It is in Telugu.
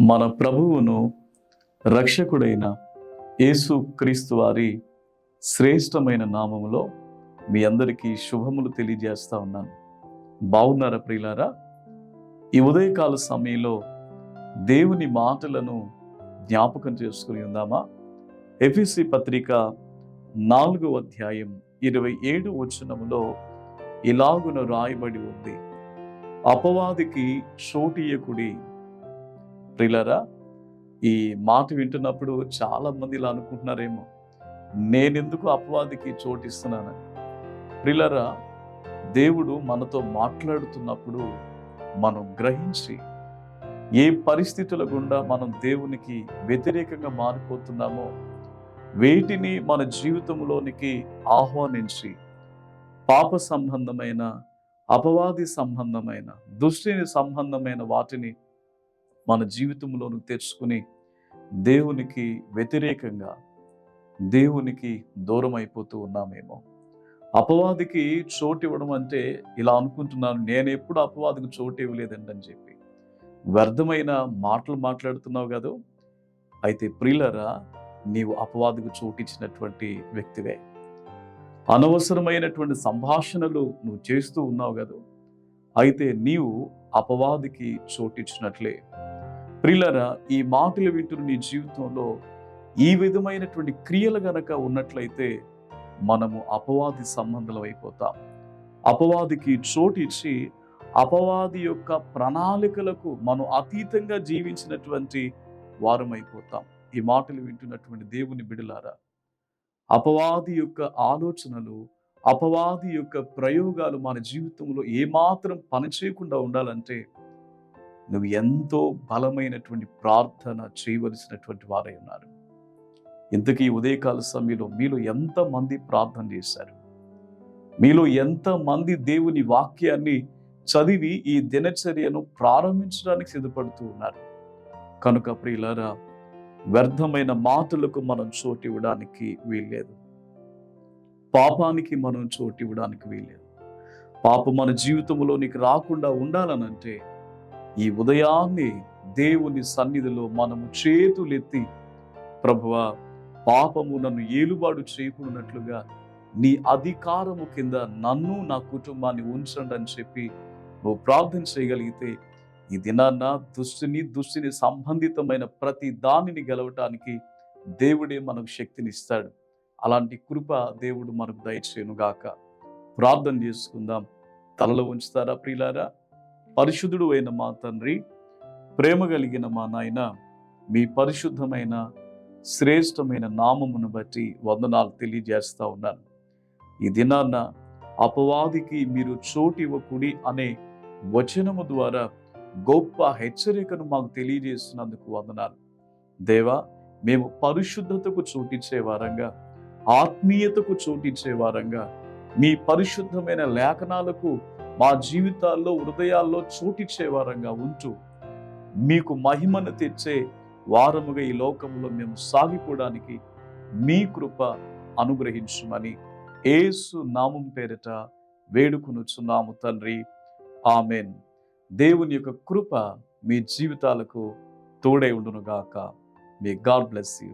మన ప్రభువును రక్షకుడైన యేసు క్రీస్తు వారి శ్రేష్టమైన నామములో మీ అందరికీ శుభములు తెలియజేస్తా ఉన్నాను. బాగున్నారా ప్రియులారా? ఈ ఉదయకాల సమయంలో దేవుని మాటలను జ్ఞాపకం చేసుకుని ఉందామా? ఎఫిసి పత్రిక నాలుగో అధ్యాయం ఇరవై ఏడు వచనములో ఇలాగున రాయబడి ఉంది. అపవాదికి చోటియకుడి ప్రిలరా ఈ మాట వింటున్నప్పుడు చాలామంది ఇలా అనుకుంటున్నారేమో. నేనెందుకు అపవాదికి చోటిస్తున్నానని ప్రిలరా దేవుడు మనతో మాట్లాడుతున్నప్పుడు మనం గ్రహించి ఏ పరిస్థితుల గుండా మనం దేవునికి వ్యతిరేకంగా మారిపోతున్నామో వేటిని మన జీవితంలోనికి ఆహ్వానించి పాప సంబంధమైన అపవాది సంబంధమైన దుష్టిని సంబంధమైన వాటిని మన జీవితంలోను తెచ్చుకుని దేవునికి వ్యతిరేకంగా దేవునికి దూరం అయిపోతూ ఉన్నామేమో. అపవాదికి చోటు ఇవ్వడం అంటే ఇలా అనుకుంటున్నాను నేను ఎప్పుడు అపవాదికి చోటు ఇవ్వలేదండి అని చెప్పి. వ్యర్థమైన మాటలు మాట్లాడుతున్నావు కదా. అయితే ప్రియులరా నీవు అపవాదికి చోటిచ్చినటువంటి వ్యక్తివే. అనవసరమైనటువంటి సంభాషణలు నువ్వు చేస్తూ ఉన్నావు కదా. అయితే నీవు అపవాదికి చోటిచ్చినట్లే ప్రిలరా ఈ మాటలు వింటున్న నీ జీవితంలో ఈ విధమైనటువంటి క్రియలు గనక ఉన్నట్లయితే మనము అపవాది సంబంధం అయిపోతాం. అపవాదికి చోటిచ్చి అపవాది యొక్క ప్రణాళికలకు మనం అతీతంగా జీవించినటువంటి వారమైపోతాం. ఈ మాటలు వింటున్నటువంటి దేవుని బిడలారా అపవాది యొక్క ఆలోచనలు అపవాది యొక్క ప్రయోగాలు మన జీవితంలో ఏమాత్రం పనిచేయకుండా ఉండాలంటే నువ్వు ఎంతో బలమైనటువంటి ప్రార్థన చేయవలసినటువంటి వారై ఉన్నారు. ఇంతకీ ఉదయకాల సమయంలో మీలో ఎంతమంది ప్రార్థన చేశారు? మీలో ఎంతమంది దేవుని వాక్యాన్ని చదివి ఈ దినచర్యను ప్రారంభించడానికి సిద్ధపడుతూ ఉన్నారు? కనుక ప్రియులారా వ్యర్థమైన మాటలకు మనం చోటు ఇవ్వడానికి వీల్లేదు. పాపానికి మనం చోటు ఇవ్వడానికి వీల్లేదు. పాపం మన జీవితంలోనికి రాకుండా ఉండాలనంటే ఈ ఉదయాన్నే దేవుని సన్నిధిలో మనము చేతులెత్తి ప్రభువా పాపము నన్ను ఏలుబాటు చేయకున్నట్లుగా నీ అధికారము కింద నన్ను నా కుటుంబాన్ని ఉంచండి అని చెప్పి నువ్వు ప్రార్థన చేయగలిగితే ఈ దినాన్న దుష్టిని దుష్టిని సంబంధితమైన ప్రతి దానిని గెలవటానికి దేవుడే మనకు శక్తిని ఇస్తాడు అలాంటి కృప దేవుడు మనకు దయచేయను గాక ప్రార్థన చేసుకుందాం. తలలో ఉంచుతారా ప్రియులారా? పరిశుద్ధుడు అయిన మా తండ్రి ప్రేమ కలిగిన మా నాయన మీ పరిశుద్ధమైన శ్రేష్టమైన నామమును బట్టి వందనాలు తెలియజేస్తా ఉన్నాను. ఈ దినాన్న అపవాదికి మీరు చోటు ఇవ్వకుడి అనే వచనము ద్వారా గొప్ప హెచ్చరికను మాకు తెలియజేస్తున్నందుకు వందనాలు. దేవా మేము పరిశుద్ధతకు చోటిచ్చే వారంగా ఆత్మీయతకు చోటిచ్చే వారంగా మీ పరిశుద్ధమైన లేఖనాలకు మా జీవితాల్లో హృదయాల్లో చోటిచ్చేవారంగా ఉంటూ మీకు మహిమను తెచ్చే వారముగా ఈ లోకంలో మేము సాగిపోవడానికి మీ కృప అనుగ్రహించమని ఏసు నామం పేరిట వేడుకునుచున్నాము తండ్రి. ఆమెన్. దేవుని యొక్క కృప మీ జీవితాలకు తోడై ఉండునుగాక. మీ గాడ్ బ్లెస్ యూ